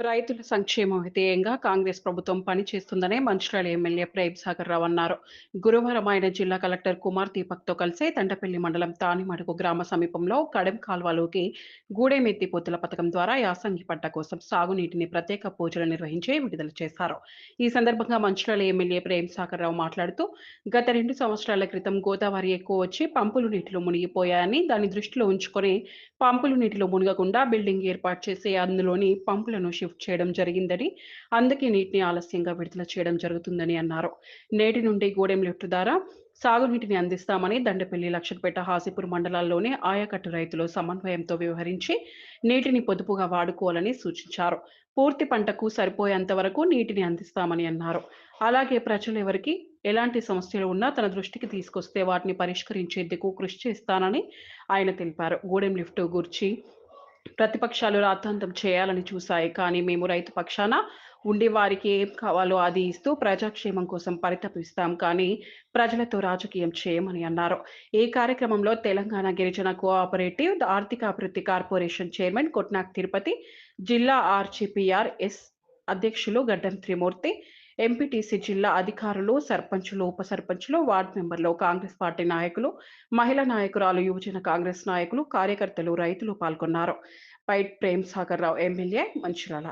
రైతుల సంక్షేమం ధ్యేయంగా కాంగ్రెస్ ప్రభుత్వం పనిచేస్తుందని మంచిర్యాల ఎమ్మెల్యే ప్రేమ్ సాగర్ రావు అన్నారు. గురువారం ఆయన జిల్లా కలెక్టర్ కుమార్ దీపక్తో కలిసి తండపల్లి మండలం తానిమడుగు గ్రామ సమీపంలో కడెం కాల్వలోకి గూడెం ఎత్తిపోతుల పథకం ద్వారా యాసంగి పంట కోసం సాగునీటిని ప్రత్యేక పూజలు నిర్వహించి విడుదల చేశారు. ఈ సందర్భంగా మంచిర్యాల ఎమ్మెల్యే ప్రేమ్ సాగర్ రావు మాట్లాడుతూ గత రెండు సంవత్సరాల క్రితం గోదావరి ఎక్కువ వచ్చి పంపులు నీటిలో మునిగిపోయాయని దాన్ని దృష్టిలో ఉంచుకొని పంపులు నీటిలో మునగకుండా బిల్డింగ్ ఏర్పాటు చేసి అందులోని పంపులను షిఫ్ట్ చేయడం జరిగిందని అందుకే నీటిని ఆలస్యంగా విడుదల చేయడం జరుగుతుందని అన్నారు. నేటి నుండి గోడెం లిఫ్ట్ ద్వారా సాగునీటిని అందిస్తామని దండపల్లి లక్షపేట హాసిపూర్ మండలాల్లోనే ఆయకట్టు రైతులు సమన్వయంతో వ్యవహరించి నీటిని పొదుపుగా వాడుకోవాలని సూచించారు. పూర్తి పంటకు సరిపోయేంత వరకు నీటిని అందిస్తామని అన్నారు. అలాగే ప్రజలు ఎవరికి ఎలాంటి సమస్యలు ఉన్నా తన దృష్టికి తీసుకొస్తే వాటిని పరిష్కరించేందుకు కృషి చేస్తానని ఆయన తెలిపారు. గూడెం లిఫ్ట్ గురించి ప్రతిపక్షాలు రాద్ధాంతం చేయాలని చూశాయి. కానీ మేము రైతు పక్షాన ఉండి వారికి ఏం కావాలో అది ఇస్తూ ప్రజాక్షేమం కోసం పరితపిస్తాం. కానీ ప్రజలతో రాజకీయం చేయమని అన్నారు. ఈ కార్యక్రమంలో తెలంగాణ గిరిజన కోఆపరేటివ్ ఆర్థిక అభివృద్ధి కార్పొరేషన్ చైర్మన్ కొట్నాక్ తిరుపతి జిల్లా ఆర్జీపీఆర్ ఎస్ అధ్యక్షులు గడ్డం త్రిమూర్తి ఎంపీటీసీ జిల్లా అధికారులు సర్పంచులు ఉప సర్పంచులు వార్డు మెంబర్లు కాంగ్రెస్ పార్టీ నాయకులు మహిళా నాయకురాలు యువజన కాంగ్రెస్ నాయకులు కార్యకర్తలు రైతులు పాల్గొన్నారు. పైట్ ప్రేమ్ సాగర్ రావు ఎమ్మెల్యే మంచిరాల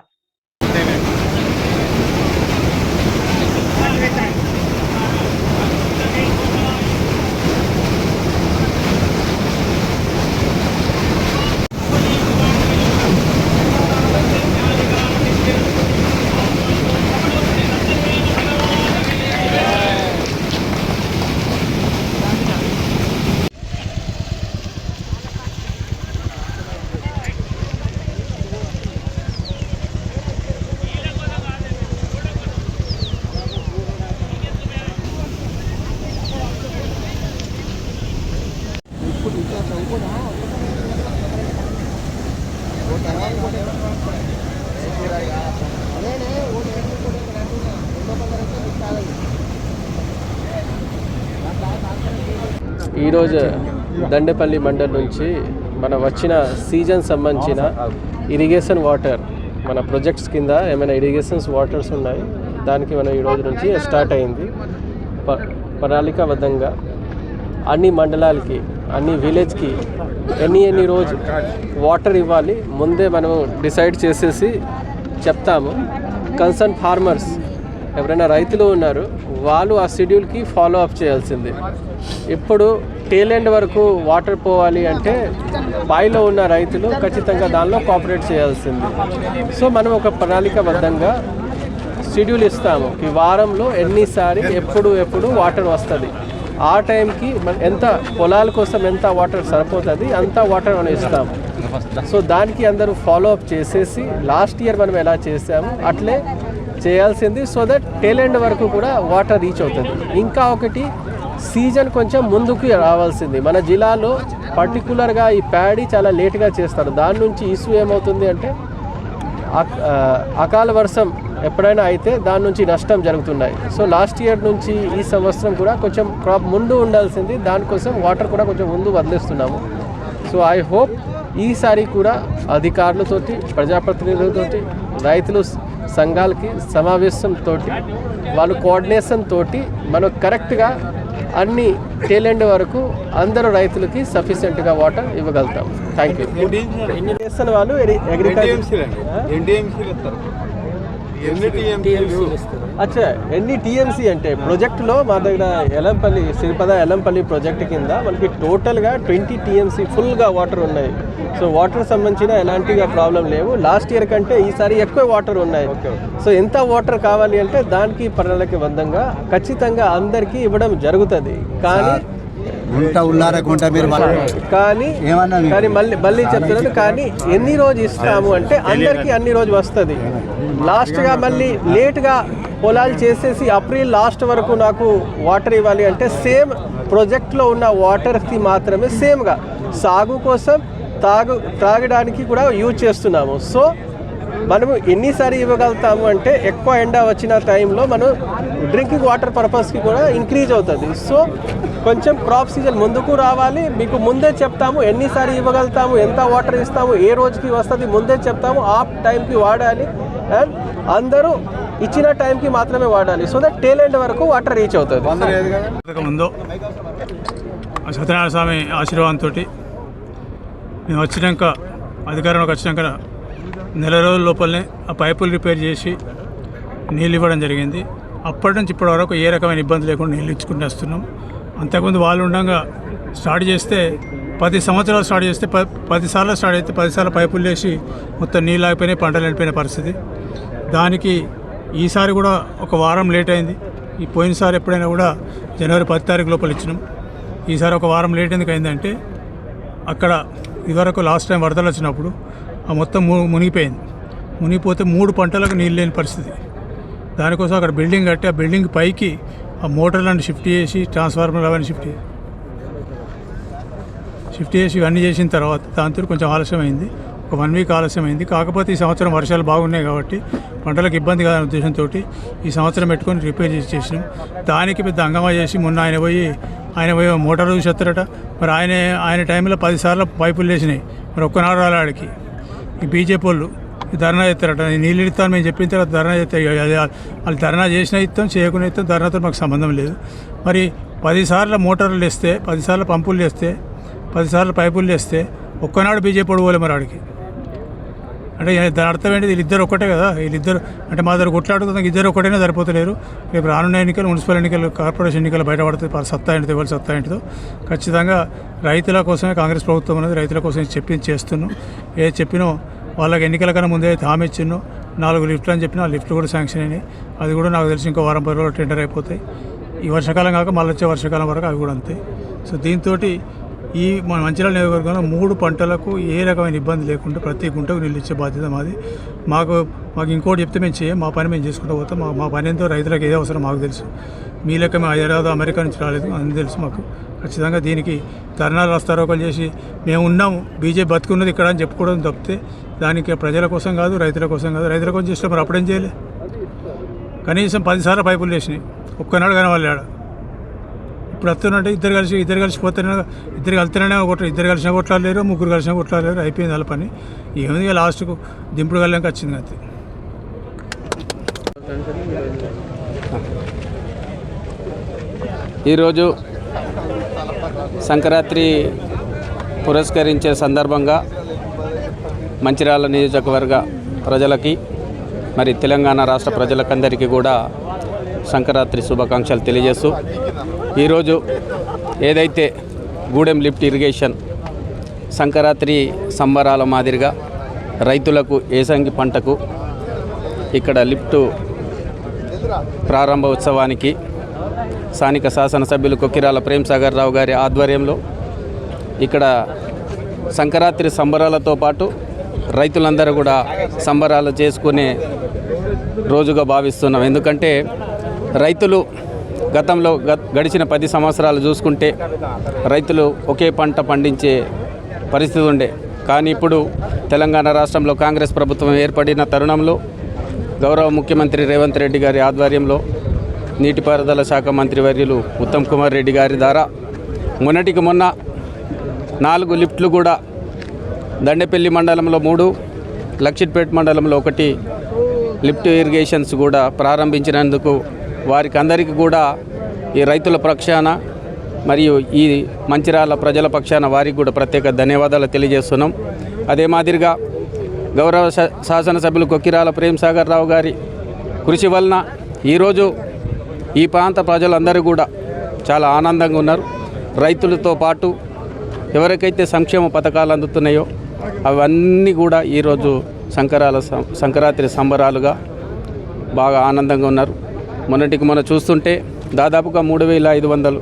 ఈరోజు దండేపల్లి మండల్ నుంచి మన వచ్చిన సీజన్ సంబంధించిన ఇరిగేషన్ వాటర్ మన ప్రాజెక్ట్స్ కింద ఏమైనా ఇరిగేషన్స్ వాటర్స్ ఉన్నాయి దానికి మనం ఈ రోజు నుంచి స్టార్ట్ అయింది. ప ప్రణాళికాబద్ధంగా అన్ని మండలాలకి అన్ని విలేజ్కి ఎన్ని ఎన్ని రోజు వాటర్ ఇవ్వాలి ముందే మనం డిసైడ్ చేసేసి చెప్తాము. కన్సర్న్ ఫార్మర్స్ ఎవరైనా రైతులు ఉన్నారు వాళ్ళు ఆ షెడ్యూల్కి ఫాలో అప్ చేయాల్సింది. ఇప్పుడు టేల్ ఎండ్ వరకు వాటర్ పోవాలి అంటే బాయిలో ఉన్న రైతులు ఖచ్చితంగా దానిలో కోఆపరేట్ చేయాల్సింది. సో మనం ఒక ప్రణాళికబద్ధంగా షెడ్యూల్ ఇస్తాము. ఈ వారంలో ఎన్నిసారి ఎప్పుడు ఎప్పుడు వాటర్ వస్తుంది. ఆ టైంకి మన ఎంత పొలాల కోసం ఎంత వాటర్ సరిపోతుంది అంత వాటర్ మనం ఇస్తాము. సో దానికి అందరూ ఫాలో అప్ చేసేసి లాస్ట్ ఇయర్ మనం ఎలా చేసాము అట్లే చేయాల్సింది సో దట్ టెల్ ఎండ్ వరకు కూడా వాటర్ రీచ్ అవుతుంది. ఇంకా ఒకటి సీజన్ కొంచెం ముందుకు రావాల్సింది. మన జిల్లాలో పర్టికులర్గా ఈ ప్యాడీ చాలా లేట్గా చేస్తారు. దాని నుంచి ఇష్యూ ఏమవుతుంది అంటే అకాల వర్షం ఎప్పుడైనా అయితే దాని నుంచి నష్టం జరుగుతున్నాయి. సో లాస్ట్ ఇయర్ నుంచి ఈ సంవత్సరం కూడా కొంచెం క్రాప్ ముందు ఉండాల్సింది. దానికోసం వాటర్ కూడా కొంచెం ముందు వదిలేస్తున్నాము. సో ఐ హోప్ ఈసారి కూడా అధికారులతోటి ప్రజాప్రతినిధులతోటి రైతులు సంఘాలకి సమావేశంతో వాళ్ళు కోఆర్డినేషన్ తోటి మనం కరెక్ట్గా అన్ని టేలెండ్ వరకు అందరూ రైతులకి సఫిషియెంట్గా వాటర్ ఇవ్వగలుగుతాం. థ్యాంక్ యూ వాళ్ళు? అగ్రికల్చర్ అచ్చా ఎన్ని టీఎంసీ అంటే ప్రాజెక్టులో మా దగ్గర ఎలంపల్లి శ్రీపద ఎలంపల్లి ప్రాజెక్ట్ కింద మనకి టోటల్గా ట్వంటీ టీఎంసీ ఫుల్గా వాటర్ ఉన్నాయి. సో వాటర్ సంబంధించిన ఎలాంటిగా ప్రాబ్లం లేవు. లాస్ట్ ఇయర్ కంటే ఈసారి ఎక్కువ వాటర్ ఉన్నాయి. సో ఎంత వాటర్ కావాలి అంటే దానికి ప్రణాళికబద్ధంగా ఖచ్చితంగా అందరికీ ఇవ్వడం జరుగుతుంది. కానీ గుంట ఉల్లారకుంట మీరు కానీ ఏమన్నా? కానీ మళ్ళీ మళ్ళీ చెప్తున్నాను కానీ ఎన్ని రోజు ఇస్తాము అంటే అందరికీ అన్ని రోజు వస్తుంది. లాస్ట్గా మళ్ళీ లేట్గా పొలాలు చేసేసి ఏప్రిల్ లాస్ట్ వరకు నాకు వాటర్ ఇవ్వాలి అంటే సేమ్ ప్రాజెక్ట్లో ఉన్న వాటర్కి మాత్రమే సేమ్గా. సాగు కోసం తాగు తాగడానికి కూడా యూజ్ చేస్తున్నాము. సో మనము ఎన్నిసారి ఇవ్వగలుగుతాము అంటే ఎక్కువ ఎండ వచ్చిన టైంలో మనం డ్రింకింగ్ వాటర్ పర్పస్కి కూడా ఇంక్రీజ్ అవుతుంది. సో కొంచెం క్రాప్ సీజన్ ముందుకు రావాలి. మీకు ముందే చెప్తాము ఎన్నిసారి ఇవ్వగలుగుతాము ఎంత వాటర్ ఇస్తాము ఏ రోజుకి వస్తుంది ముందే చెప్తాము. ఆ టైంకి వాడాలి. అండ్ అందరూ ఇచ్చిన టైంకి మాత్రమే వాడాలి. సో దట్ టేల్ ఎండ్ వరకు వాటర్ రీచ్ అవుతుంది. ముందు ఆ సత్యనారాయణ స్వామి ఆశీర్వాదంతో మేము వచ్చినాక అధికారంలోకి వచ్చినాక నెల రోజుల లోపలనే ఆ పైపులు రిపేర్ చేసి నీళ్ళు ఇవ్వడం జరిగింది. అప్పటి నుంచి ఇప్పటి వరకు ఏ రకమైన ఇబ్బంది లేకుండా నీళ్ళు ఇచ్చుకుంటూ వస్తున్నాం. అంతకుముందు వాళ్ళు ఉండగా స్టార్ట్ చేస్తే పది సంవత్సరాలు స్టార్ట్ చేస్తే ప పదిసార్లు స్టార్ట్ అయితే పదిసార్లు పైపులు వేసి మొత్తం నీళ్ళు ఆగిపోయినాయి పంటలు వెళ్ళిపోయిన పరిస్థితి. దానికి ఈసారి కూడా ఒక వారం లేట్ అయింది. ఈ పోయినసారి ఎప్పుడైనా కూడా జనవరి పది తారీఖు లోపల ఇచ్చినాం. ఈసారి ఒక వారం లేట్ ఎందుకు అయిందంటే అక్కడ ఇదివరకు లాస్ట్ టైం వరదలు వచ్చినప్పుడు ఆ మొత్తం ము మునిగిపోయింది. మునిగిపోతే మూడు పంటలకు నీళ్ళు లేని పరిస్థితి. దానికోసం అక్కడ బిల్డింగ్ కట్టి ఆ బిల్డింగ్ పైకి ఆ మోటార్లను షిఫ్ట్ చేసి ట్రాన్స్ఫార్మర్ అవన్నీ షిఫ్ట్ చేసి షిఫ్ట్ చేసి ఇవన్నీ చేసిన తర్వాత దాంతో కొంచెం ఆలస్యం అయింది ఒక వన్ వీక్ ఆలస్యం అయింది కాకపోతే ఈ సంవత్సరం వర్షాలు బాగున్నాయి కాబట్టి పంటలకు ఇబ్బంది కాదనే ఉద్దేశంతో ఈ సంవత్సరం పెట్టుకొని రిపేర్ చేసి చేసినాం. దానికి పెద్ద అంగమా చేసి మొన్న ఆయన పోయి ఆయన పోయి మోటార్ చూసేస్తారట మరి ఆయన ఆయన టైంలో పదిసార్లు పైపులు వేసినాయి మరి ఒక్కనాడు రాలే ఆడికి. ఈ బీజేపీ వాళ్ళు ధర్నా చేస్తారట నీళ్ళు ఇస్తాను మేము చెప్పిన తర్వాత ధర్నా చేస్తారు. వాళ్ళు ధర్నా చేసినా ఇస్తాం చేయకుండా ఇస్తాం ధర్నాతో మాకు సంబంధం లేదు. మరి పదిసార్లు మోటార్లు వేస్తే పదిసార్లు పంపులు వేస్తే పదిసార్లు పైపులు వేస్తే ఒక్కనాడు బీజేపీ వాడు మరి ఆడికి. అంటే దాని అర్థం ఏంటి? వీళ్ళిద్దరు ఒకటే కదా? వీళ్ళిద్దరు అంటే మా దగ్గర కొట్లాడుతున్న ఇద్దరు ఒకటైనా సరిపోతలేరు. రేపు రానున్న ఎన్నికలు మున్సిపల్ ఎన్నికలు కార్పొరేషన్ ఎన్నికలు బయటపడుతుంది సత్తా ఏంటిదో ఇవాళ సత్తా ఏంటిదో. ఖచ్చితంగా రైతుల కోసమే కాంగ్రెస్ ప్రభుత్వం అనేది రైతుల కోసం చెప్పింది చేస్తున్నాం. ఏ చెప్పినో వాళ్ళకి ఎన్నికల కన్నా ముందే అయితే హామీ ఇచ్చిను నాలుగు లిఫ్ట్లు అని చెప్పిన ఆ లిఫ్ట్లు కూడా శాంక్షన్ అయినాయి. అది కూడా నాకు తెలిసి ఇంకో వారం పది రోజులు టెండర్ అయిపోతాయి. ఈ వర్షాకాలం కాక మళ్ళీ వచ్చే వర్షాకాలం వరకు అవి కూడా అంతే. సో దీంతో ఈ మన మంచిర్యాల నియోజకవర్గంలో మూడు పంటలకు ఏ రకమైన ఇబ్బంది లేకుండా ప్రతి గుంటకు నీళ్ళు ఇచ్చే బాధ్యత మాది. మాకు మాకు ఇంకోటి చెప్తే మేము చేయం మా పని మేము చేసుకుంటూ పోతాం. మా మా పని ఎంతో రైతులకు ఏదో అవసరం మాకు తెలుసు. మీ లెక్క మేము హైదరాబాద్ అమెరికా నుంచి రాలేదు అని తెలుసు మాకు. ఖచ్చితంగా దీనికి ధర్నాలు రాస్తారోకలు చేసి మేము ఉన్నాము. బీజేపీ బతుకున్నది ఇక్కడ అని చెప్పుకోవడం తప్పితే దానికి ప్రజల కోసం కాదు రైతుల కోసం కాదు. రైతుల కోసం చేస్తే మరి అప్పుడేం చేయలే? కనీసం పదిసార్లు పైపులు వేసినాయి ఒక్కనాడు కనవాలి ఆడ ఇప్పుడు వస్తున్నట్టు ఇద్దరు కలిసి ఇద్దరు కలిసి పోతేనే ఇద్దరు కలితేనే కొట్ట ఇద్దరు కలిసిన కొట్లాడలేరు ముగ్గురు కలిసిన కొట్లాడలేరు అయిపోయింది వాళ్ళ పని. ఏముంది ఇక లాస్ట్కు దింపుడు కళ్ళంక వచ్చింది అంతే. ఈరోజు సంక్రాంతి పురస్కరించే సందర్భంగా మంచిర్యాల నియోజకవర్గ ప్రజలకి మరి తెలంగాణ రాష్ట్ర ప్రజలకందరికీ కూడా సంక్రాంతి శుభాకాంక్షలు తెలియజేస్తూ ఈరోజు ఏదైతే గూడెం లిఫ్ట్ ఇరిగేషన్ సంక్రాంతి సంబరాల మాదిరిగా రైతులకు ఏసంగి పంటకు ఇక్కడ లిఫ్టు ప్రారంభ ఉత్సవానికి స్థానిక శాసనసభ్యులు కొక్కిరాల ప్రేమ్ సాగర్ రావు గారి ఆధ్వర్యంలో ఇక్కడ సంక్రాంతి సంబరాలతో పాటు రైతులందరూ కూడా సంబరాలు చేసుకునే రోజుగా భావిస్తున్నాం. ఎందుకంటే రైతులు గతంలో గ- గడిచిన పది సంవత్సరాలు చూసుకుంటే రైతులు ఒకే పంట పండించే పరిస్థితి ఉండే. కానీ ఇప్పుడు తెలంగాణ రాష్ట్రంలో కాంగ్రెస్ ప్రభుత్వం ఏర్పడిన తరుణంలో గౌరవ ముఖ్యమంత్రి రేవంత్ రెడ్డి గారి ఆధ్వర్యంలో నీటిపారుదల శాఖ మంత్రివర్యులు ఉత్తమ్ కుమార్ రెడ్డి గారి ద్వారా మొన్నటికి మొన్న నాలుగు లిఫ్ట్లు కూడా దండేపల్లి మండలంలో మూడు లక్షిట్పేట మండలంలో ఒకటి. లిఫ్ట్ ఇరిగేషన్స్ కూడా ప్రారంభించినందుకు వారికి అందరికీ కూడా ఈ రైతుల పక్షాన మరియు ఈ మంచిరాల ప్రజల పక్షాన వారికి కూడా ప్రత్యేక ధన్యవాదాలు తెలియజేస్తున్నాం. అదే మాదిరిగా గౌరవ శా- శాసనసభ్యులు కొక్కిరాల ప్రేమ్ సాగర్ రావు గారి కృషి వలన ఈరోజు ఈ ప్రాంత ప్రజలందరూ కూడా చాలా ఆనందంగా ఉన్నారు. రైతులతో పాటు ఎవరికైతే సంక్షేమ పథకాలు అందుతున్నాయో అవన్నీ కూడా ఈరోజు సంకరాల సంకరాత్రి సంక్రాంతి సంబరాలుగా బాగా ఆనందంగా ఉన్నారు. మొన్నటికి మొన్న చూస్తుంటే దాదాపుగా మూడు వేల ఐదు వందలు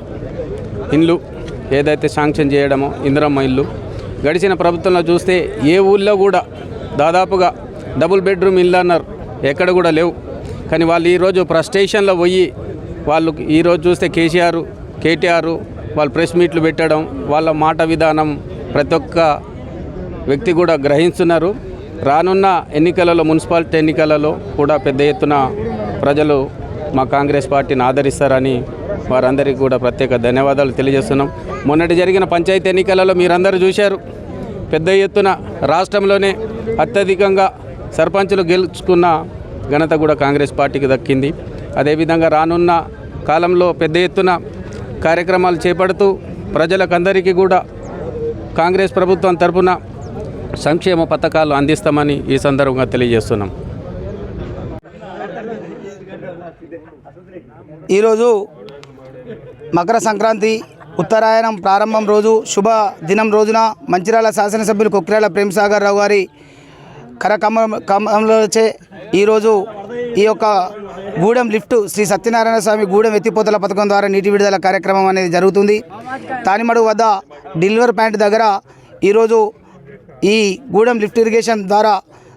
ఇండ్లు ఏదైతే శాంక్షన్ చేయడమో ఇందిరమ్మ ఇల్లు గడిచిన ప్రభుత్వంలో చూస్తే ఏ ఊళ్ళో కూడా దాదాపుగా డబుల్ బెడ్రూమ్ ఇల్లు అన్నారు. ఎక్కడ కూడా లేవు. కానీ వాళ్ళు ఈరోజు ప్రస్టేషన్లో పోయి వాళ్ళు ఈరోజు చూస్తే కేసీఆర్ కేటీఆర్ వాళ్ళు ప్రెస్ మీట్లు పెట్టడం వాళ్ళ మాట విధానం ప్రతి ఒక్క వ్యక్తి కూడా గ్రహిస్తున్నారు రానున్న ఎన్నికలలో మున్సిపాలిటీ ఎన్నికలలో కూడా పెద్ద ఎత్తున ప్రజలు మా కాంగ్రెస్ పార్టీని ఆదరిస్తారని వారందరికీ కూడా ప్రత్యేక ధన్యవాదాలు తెలియజేస్తున్నాం. మొన్నటి జరిగిన పంచాయతీ ఎన్నికలలో మీరందరూ చూశారు. పెద్ద ఎత్తున రాష్ట్రంలోనే అత్యధికంగా సర్పంచులు గెలుచుకున్న ఘనత కూడా కాంగ్రెస్ పార్టీకి దక్కింది. అదేవిధంగా రానున్న కాలంలో పెద్ద ఎత్తున కార్యక్రమాలు చేపడుతూ ప్రజలకందరికీ కూడా కాంగ్రెస్ ప్రభుత్వం తరపున సంక్షేమ పథకాలు అందిస్తామని ఈ సందర్భంగా తెలియజేస్తున్నాం. ఈరోజు మకర సంక్రాంతి ఉత్తరాయణం ప్రారంభం రోజు శుభ దినం రోజున మంచిర్యాల శాసనసభ్యులు కుక్రేల ప్రేమసాగర్ రావు గారి కరకమ కమంలోచే ఈరోజు ఈ యొక్క గూడెం లిఫ్ట్ శ్రీ సత్యనారాయణ స్వామి గూడెం ఎత్తిపోతల పథకం ద్వారా నీటి విడుదల కార్యక్రమం అనేది జరుగుతుంది. తానిమడు వద్ద డెలివర్ పాయింట్ దగ్గర ఈరోజు ఈ గూడెం లిఫ్ట్ ఇరిగేషన్ ద్వారా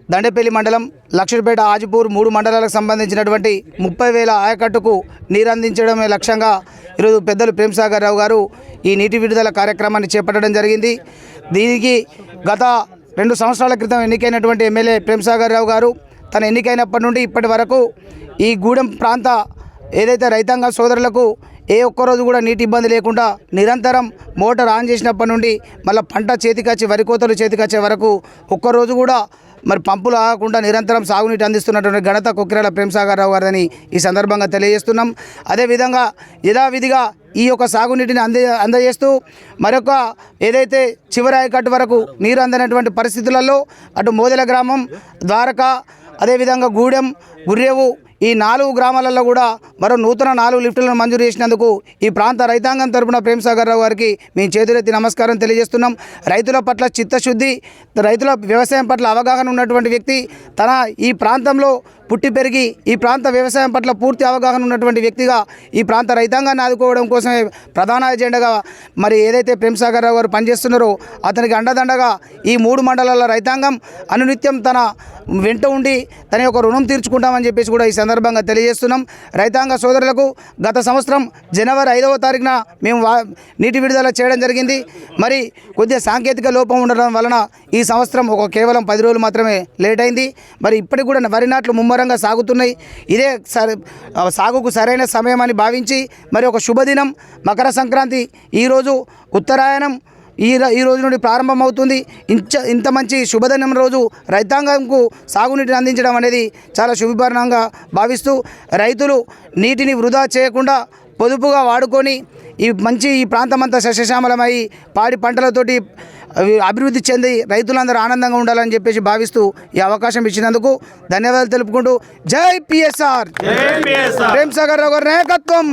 దండపల్లి మండలం లక్షపేట ఆజిపూర్ మూడు మండలాలకు సంబంధించినటువంటి ముప్పై వేల ఆయకట్టుకు నీరు అందించడమే లక్ష్యంగా ఈరోజు పెద్దలు ప్రేమ్సాగర్ రావు గారు ఈ నీటి విడుదల కార్యక్రమాన్ని చేపట్టడం జరిగింది. దీనికి గత రెండు సంవత్సరాల క్రితం ఎన్నికైనటువంటి ఎమ్మెల్యే ప్రేమ్సాగర్ రావు గారు తన ఎన్నికైనప్పటి నుండి ఇప్పటి వరకు ఈ గూడెం ప్రాంత ఏదైతే రైతాంగ సోదరులకు ఏ ఒక్కరోజు కూడా నీటి ఇబ్బంది లేకుండా నిరంతరం మోటార్ ఆన్ చేసినప్పటి నుండి మళ్ళీ పంట చేతికొచ్చి వరి కోతలు చేతికొచ్చే వరకు ఒక్కరోజు కూడా మరి పంపులు ఆగకుండా నిరంతరం సాగునీటి అందిస్తున్నటువంటి ఘనత కుక్కిరాల ప్రేమసాగర్ రావు గారిని ఈ సందర్భంగా తెలియజేస్తున్నాం. అదేవిధంగా యథావిధిగా ఈ యొక్క సాగునీటిని అంద అందజేస్తూ మరొక ఏదైతే చివరి ఆయకట్టు వరకు నీరు అందనటువంటి పరిస్థితులలో అటు మోదెల గ్రామం ద్వారకా అదేవిధంగా గూడెం గుర్రేవు ఈ నాలుగు గ్రామాలలో కూడా మరో నూతన నాలుగు లిఫ్టులను మంజూరు చేసినందుకు ఈ ప్రాంత రైతాంగం తరపున ప్రేమసాగర్ రావు గారికి మేము చేతులెత్తి నమస్కారం తెలియజేస్తున్నాం. రైతుల పట్ల చిత్తశుద్ధి రైతుల వ్యవసాయం పట్ల అవగాహన ఉన్నటువంటి వ్యక్తి తన ఈ ప్రాంతంలో పుట్టి పెరిగి ఈ ప్రాంత వ్యవసాయం పట్ల పూర్తి అవగాహన ఉన్నటువంటి వ్యక్తిగా ఈ ప్రాంత రైతాంగాన్ని ఆదుకోవడం కోసమే ప్రధాన ఎజెండాగా మరి ఏదైతే ప్రేమసాగర్ రావు గారు పనిచేస్తున్నారో అతనికి అండదండగా ఈ మూడు మండలాల రైతాంగం అనునిత్యం తన వెంట ఉండి తన యొక్క రుణం తీర్చుకుంటామని చెప్పేసి కూడా ఈ సందర్భంగా తెలియజేస్తున్నాం. రైతాంగ సోదరులకు గత సంవత్సరం జనవరి ఐదవ తారీఖున మేము వా- నీటి విడుదల చేయడం జరిగింది. మరి కొద్దిగా సాంకేతిక లోపం ఉండడం వలన ఈ సంవత్సరం ఒక కేవలం పది రోజులు మాత్రమే లేట్ అయింది. మరి ఇప్పటికి కూడా వరి నాట్లు ఘోరంగా సాగుతున్నాయి. ఇదే సాగుకు సరైన సమయం అని భావించి మరి ఒక శుభదినం మకర సంక్రాంతి ఈరోజు ఉత్తరాయణం ఈ ఈ రోజు నుండి ప్రారంభమవుతుంది. ఇంచ ఇంత మంచి శుభదినం రోజు రైతాంగంకు సాగునీటిని అందించడం అనేది చాలా శుభపరణంగా భావిస్తూ రైతులు నీటిని వృధా చేయకుండా పొదుపుగా వాడుకొని ఈ మంచి ఈ ప్రాంతమంతా సస్యశ్యామలమై పాడి పంటలతోటి అభివృద్ధి చెంది రైతులందరూ ఆనందంగా ఉండాలని చెప్పేసి భావిస్తూ ఈ అవకాశం ఇచ్చినందుకు ధన్యవాదాలు తెలుపుకుంటూ జై పిఎస్ఆర్ ప్రేమ్ సాగర్ రావు గారి నాయకత్వం.